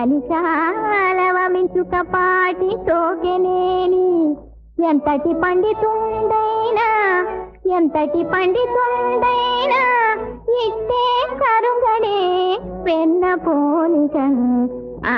త్రిగంచలాన్ని కలికాలవమించుక పాటి సోకెనేని ఎంతటి పండితుండైనా ఎంతటి పండితుండైనా ఇట్టే కరుంగడే పెన్న పోలికన్ ఆ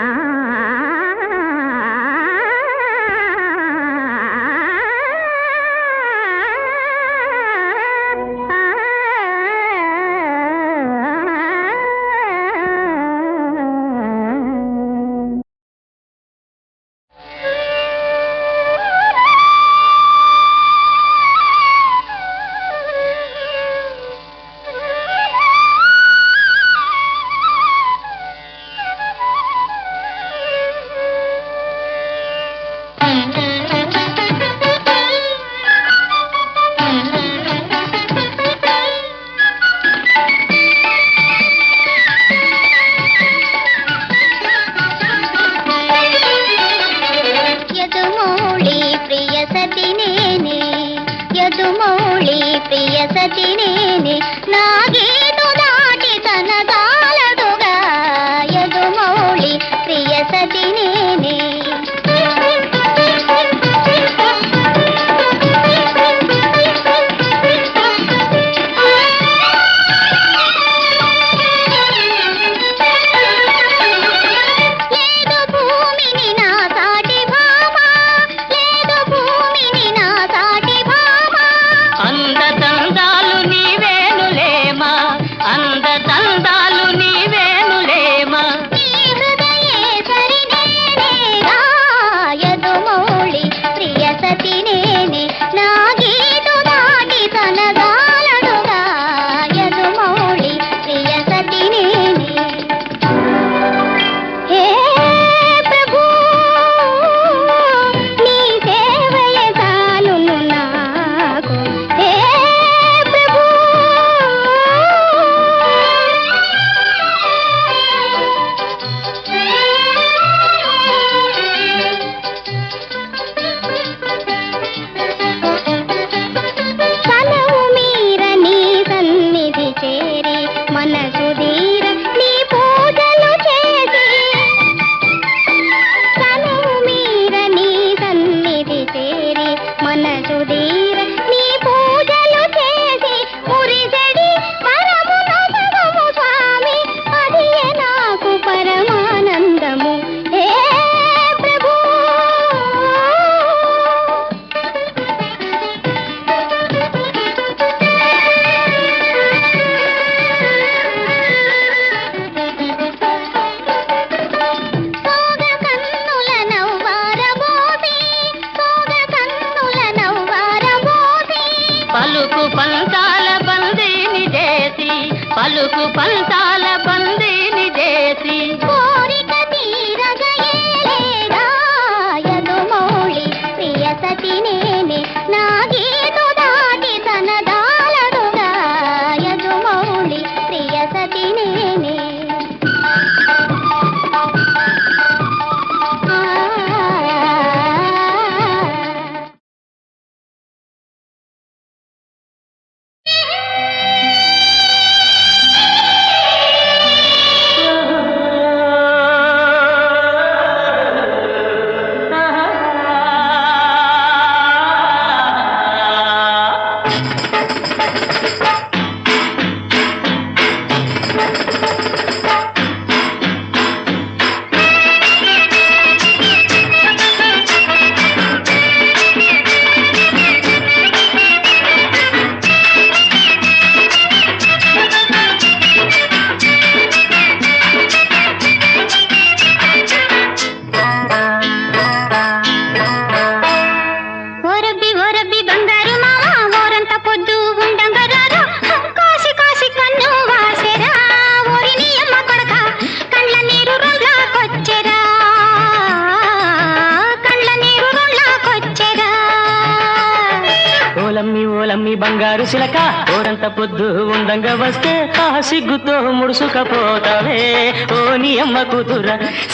పల్స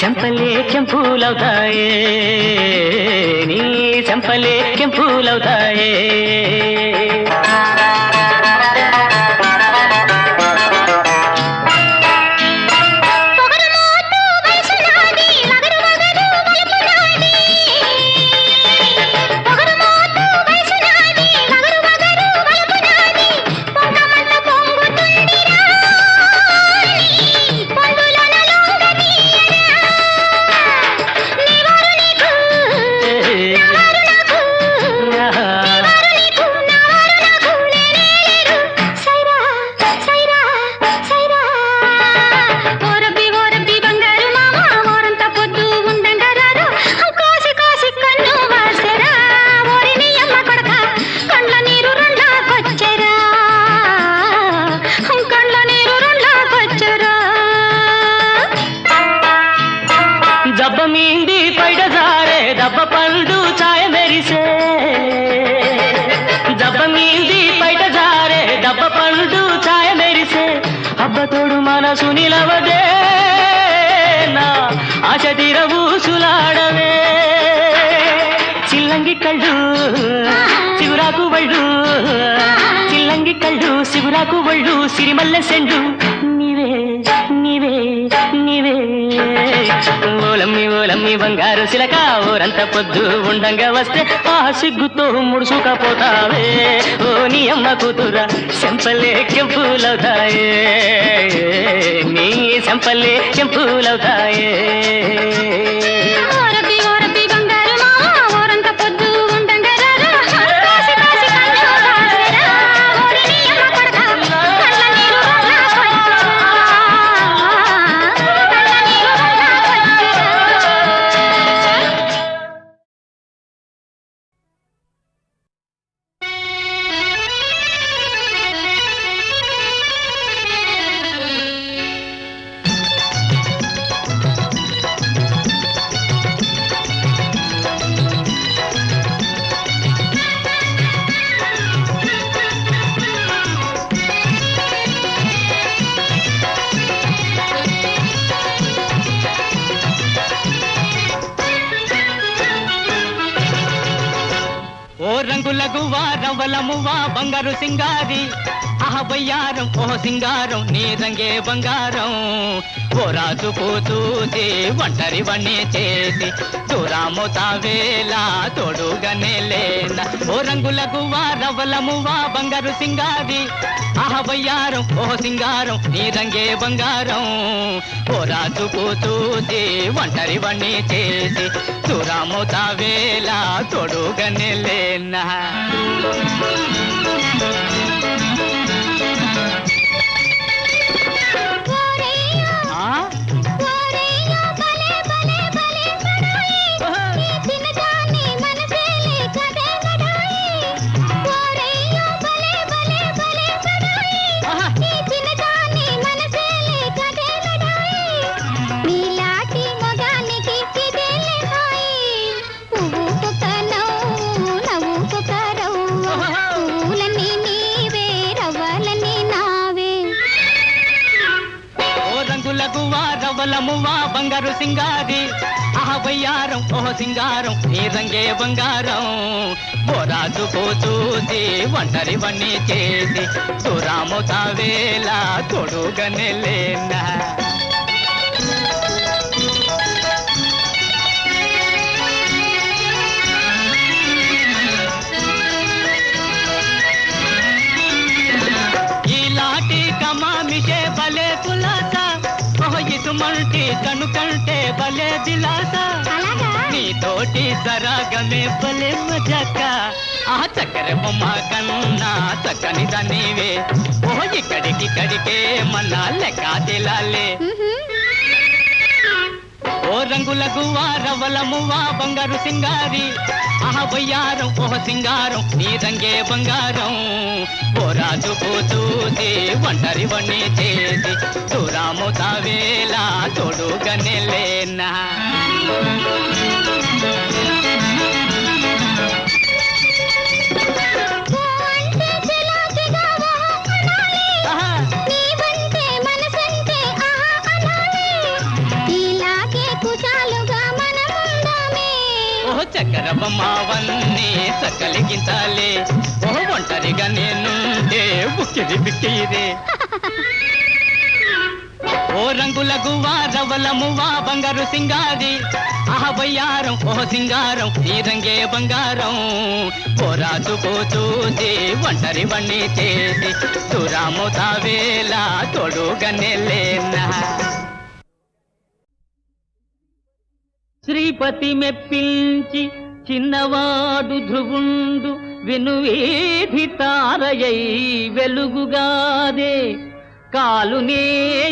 చెంపలే కెంపులవుతాయే నీ చెంపలే కెంపులవుతాయే అబ్బ దబ్బ పండు ఛాయ మెరిసే అబ్బతోడు మనసు నిలవదే నా ఆశ తీరవు సులాడవే. చిల్లంగి కళ్ళు శివురాకు వళ్ళు చిల్లంగి కళ్ళు శివురాకు వళ్ళు సిరిమల్ల సెండు. నీవే నీవే నీవే. ఓలమ్మి ఓలమ్మి బంగారు సిలక ఊరంత పొద్దు ఉండంగా వస్తే ఆ సిగ్గుతో ముడుసుకపోతావే. ఓ నీ అమ్మ కూతురా చెంపలే కెంపులవుతాయే నీ చెంపలే కెంపులవుతాయే బంగారు సింగారి. ఆహ బయ్యారం ఓ సింగారం నీ రంగే బంగారం. ఓ రాజు కూతూసి ఒంటరి వన్నీ చేసి చూరాము తావేలా తోడుగానే లేన. ఓ రంగుల గువ్వా రవ్వల మువ్వా బంగారు సింగారి ఆహ బయ్యారం ఓ సింగారం నీ రంగే బంగారం. ఓ రాజు కూతూసి ఒంటరి వన్నీ చేసి చూరాము తావేలా తోడుగానే లేనా. మువ్వా బంగారు సింగారి ఆహ బయ్యారం ఓ సింగారం నీ రంగే బంగారం. ఓ రాజు పోతూసి ఒంటరి వన్నీ చేసి సురాము తావేలా తొడుగనే లేనా. ఇసుమంటి కనుకంటే భలే దిలాస అలాగా? నీతోటి సరాగమే భలే మజాక. ఆ చక్కెర బొమ్మ కన్నా చక్కని దానివే ఓ ఇక్కడికి ఇక్కడికే మన లెక్క తెలాలే. ఓ రంగుల గువ్వా రవ్వల మువ్వా బంగారు సింగారి. ఆహ బయ్యారం ఓ సింగారం నీ రంగే బంగారం. ఓ రాజు పోతూసి ఒంటరి వన్నీ చేసి దూరాము తావేలా తోడుగానే లేనా. తగ్గించాలే ఓ ఒంటరిగా నేనుంటే బుక్కిది బిక్కిదే ఓ రంగుల గువ్వా రవల మువ్వా బంగారు సింగారి ఆహ బయ్యారం ఓ సింగారం ఈ రంగే బంగారం. ఓ రాజు ఒంటరి వన్నీ చేసి తురాము తావేలా తోడుగా లేనా. శ్రీపతి మెప్పించి చిన్నవాడు ధ్రువుండు వినువేధి తారయై వెలుగుగాదే. కాలునే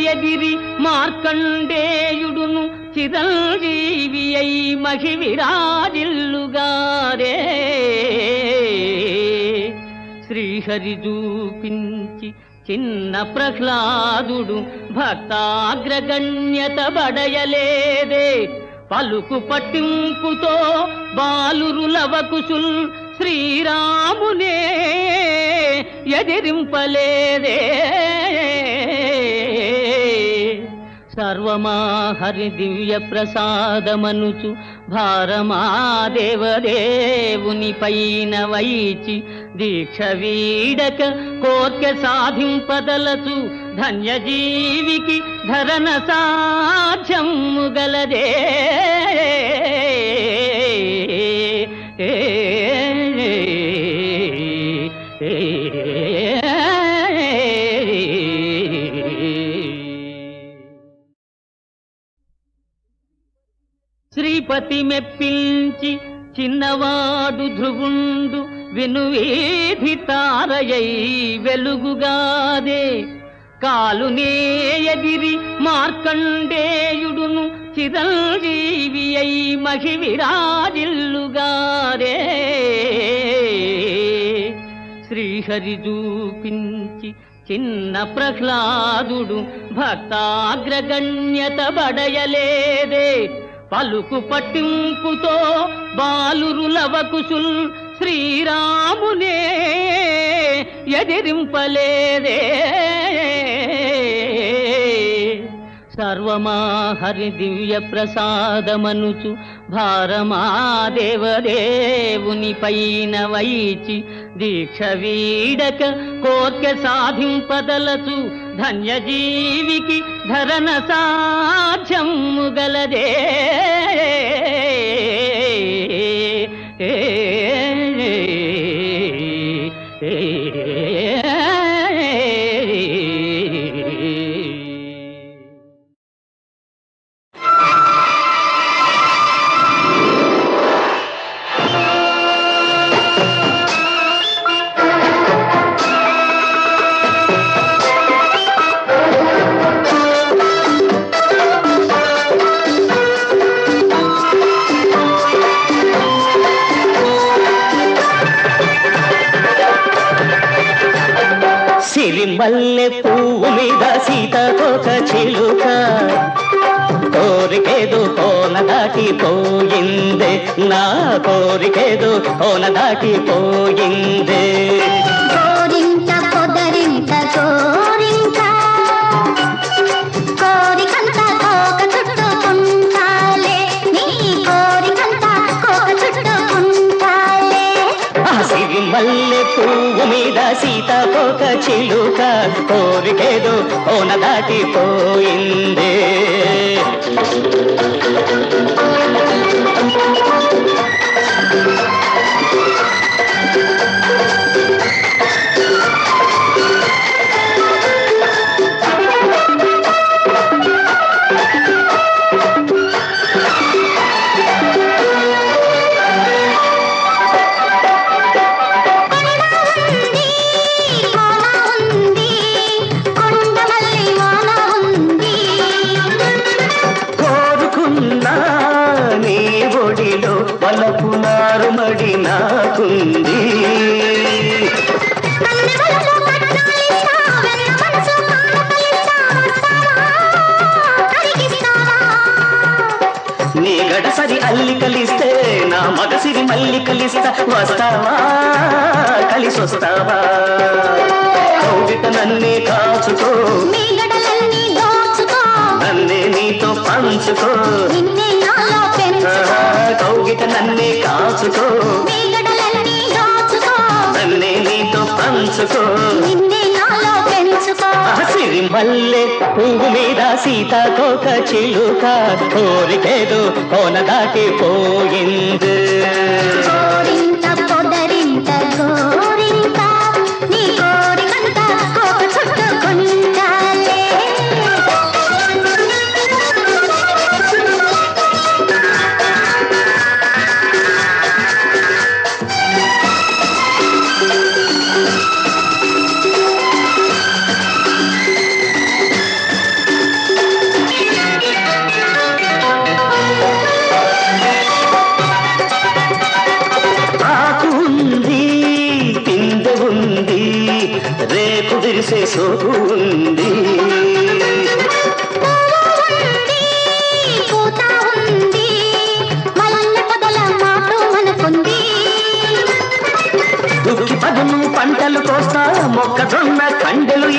ఎదిరి మార్కండేయుడును చిరంజీవి అయి మహివిరాజిల్లుగారే. శ్రీహరి చూపించి చిన్న ప్రహ్లాదుడు భక్తాగ్రగణ్యత బడయలేదే. పలుకు పట్టింపుతో బాలురులవకుశుల్ శ్రీరామునే ఎదిరింపలేదే. సర్వమా హరి దివ్య ప్రసాదమనుచు భారమా దేవదేవుని పైన వైచి దీక్ష వీడక కోర్కె సాధింపదలచు ధన్యజీవికి ధరణ సాధ్యము గలదే. శ్రీపతి మెప్పించి చిన్నవాడు ధ్రువుండు వినువీధి తారయై వెలుగుగాదే. కాలునే ఎదిరి మార్కండేయుడును చిరంజీవి అయి మహివిరాజిల్లుగారే. శ్రీహరి చూపించి చిన్న ప్రహ్లాదుడు భక్తాగ్రగణ్యత బడయలేదే. పలుకు పట్టింపుతో బాలురులవకుసుల్ శ్రీరామునే ఎదిరింపలేదే. సర్వమా హరి దివ్య ప్రసాదమనుచు భారమా దేవదేవుని పైన వైచి దీక్ష వీడక కోర్కె సాధింపదలచు ధన్యజీవికి ధరణ సాధ్యము గలదే. పువ్వు మీద సీతకొక చిలుక. కోరికేదు కోన దాటిపోయింది నా కోరికేదు కోన దాటిపోయింది కోరింత పొదరింట కో మల్లె పువ్వు మీద సీతకొక చిలుక. కోరికేదో ఓన దాటిపోయిందే. you కలిస్తా వస్తావా? కలిసొస్తావా? కోవిట నన్నే కాచుకో నన్నే నీతో పంచుకో. కౌగిట నన్నే కాచుకో. నన్నే నీతో పంచుకో. సిరి మల్లె పువ్వు మీద సీత సీతాకోక చిలుక కోరికేదో కోన దాటి పోయింది.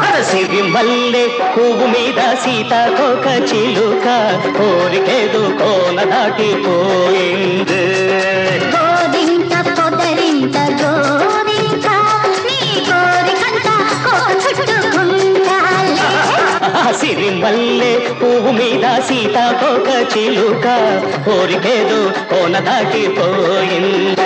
అరసిరి మల్లె పువ్వు మీద సీత కోక చిలుక కోరికేదు కోల దాటిపోయింది గోవింత సిరి మల్లె పువ్వు మీద సీత కోక చిలుక కోరికేదో కోన దాటిపోయింది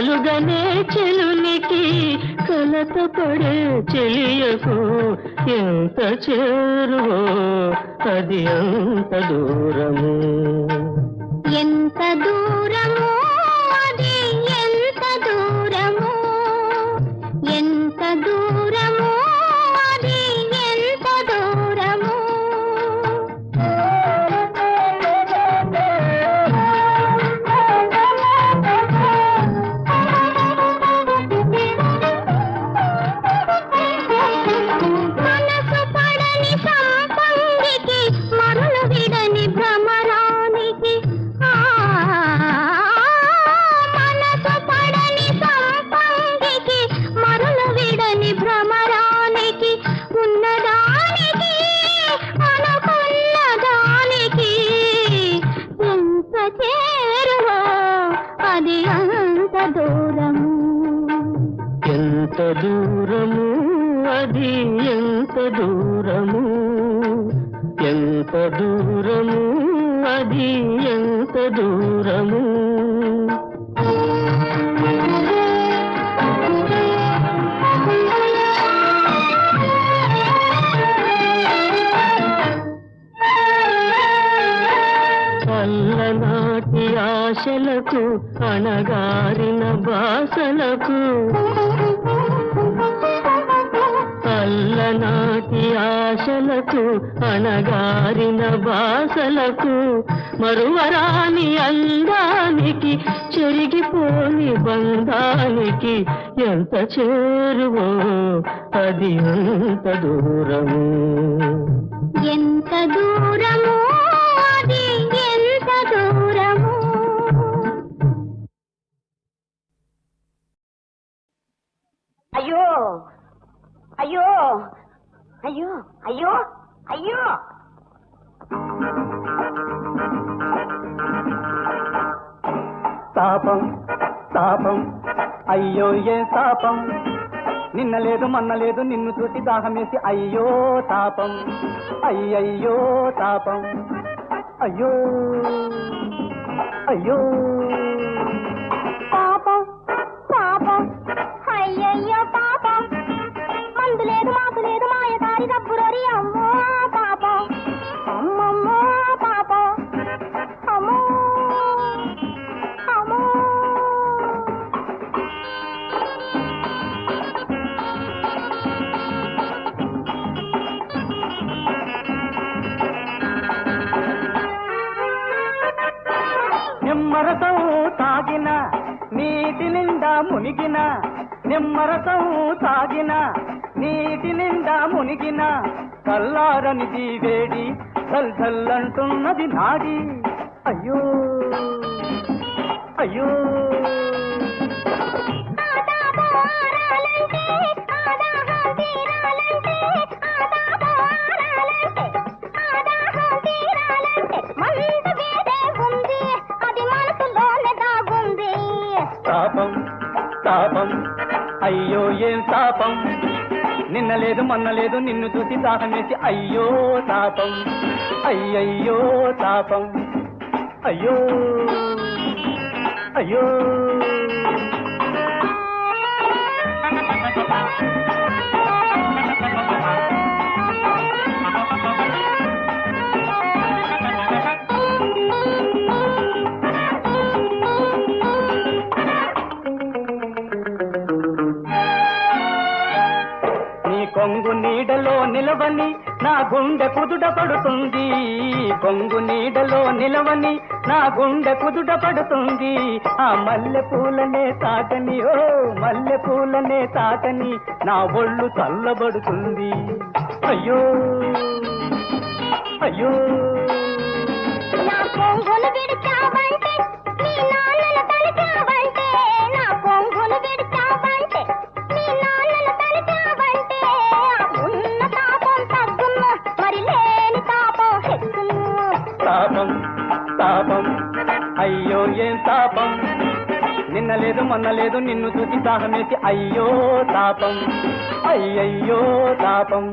కలుగనే చెలునికి కలత పడే చెలియకు ఎంత చేరువో అది ఎంత దూరము. ఎంత దూరం కళ్ళకు మరువరాని అందానికి చెరిగిపోని బంధానికి ఎంత చేరువో అది ఎంత దూరము. ఎంత దూరము అది ఎంత దూరము. అయ్యో అయ్యో అయ్యో అయ్యో అయ్యో. తాపం తాపం అయ్యో ఏ తాపం? నిన్న లేదు మొన్న లేదు నిన్ను చూసి దాహమేసి అయ్యో తాపం అయ్యయ్యో తాపం అయ్యో అయ్యో. నిండా నిమ్మరసం తాగిన నీటి నిండా మునిగిన కల్లారనిది వేడి చల్ చల్లంటున్నది నాడి. అయ్యో! అయ్యో! లేదు మొన్న నిన్ను చూసి దాహం వేసి అయ్యో తాపం అయ్యయ్యో తాపం అయ్యో అయ్యో. నీ నిలవని నా గుండె కుదుట పడుతుంది. కొంగు నీడలో నిలవని నా గుండె కుదుట పడుతుంది. ఆ మల్లె పూలనే తాకని ఓ మల్లె పూలనే తాకని నా ఒళ్ళు చల్లబడుతుంది. అయ్యో! అయ్యో! నా లేదు మొన్న లేదు నిన్ను చూసి దాహమేసి అయ్యో తాపం అయ్యయ్యో తాపం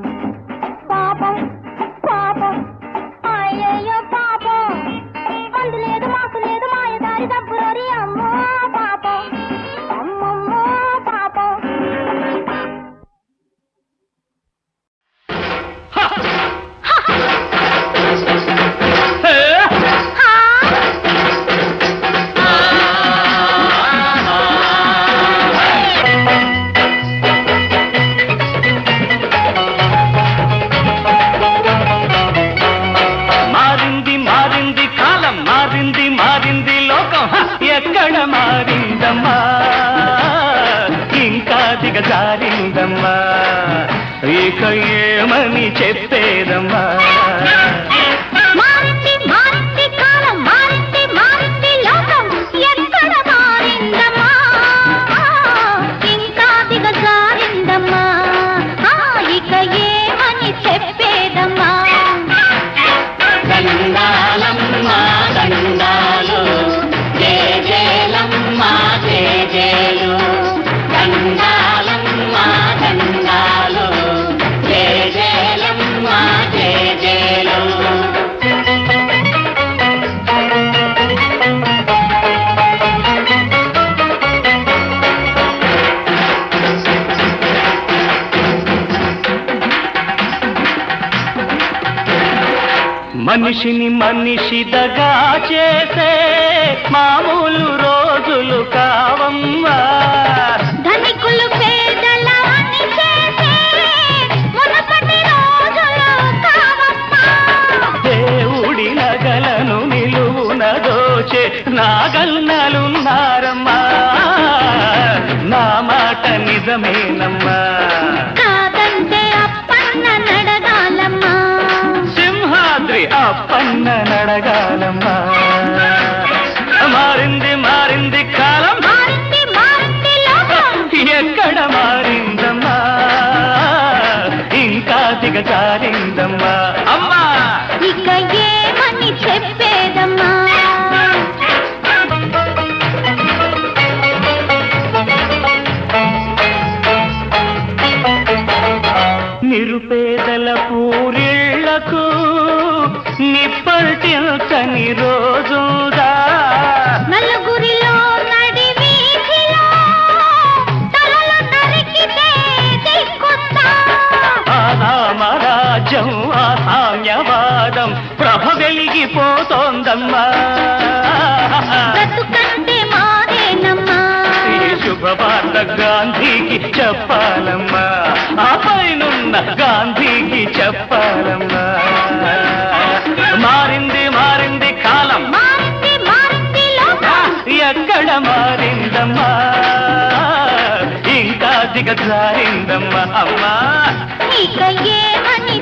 చెప్పేదమ్మా మనిషిని మనిషి దగా చేసే మామూలు రోజులు కావమ్మా. ధనికులు దేవుడి నగలను నిలువున దోచే నాగన్నలున్నారమ్మా నా మాట నిజమేనమ్మా నడగాలమ్మా మారింది మారింది కాలం. ఎక్కడ మారిందమ్మా? ఇంకా దిగజారిందమ్మా. అమ్మా! ఇక ఏమని చెప్పేదమ్మా? నిరుపేదల నిప్పటిల్చని గాంధీకి చెప్పాలమ్మా. ఆ పైనున్న గాంధీకి చెప్పాలమ్మా. మారింది మారింది కాలం. ఎక్కడ మారిందమ్మా? ఇంకా దిగజారిందమ్మా అమ్మా. ఇక ఏమని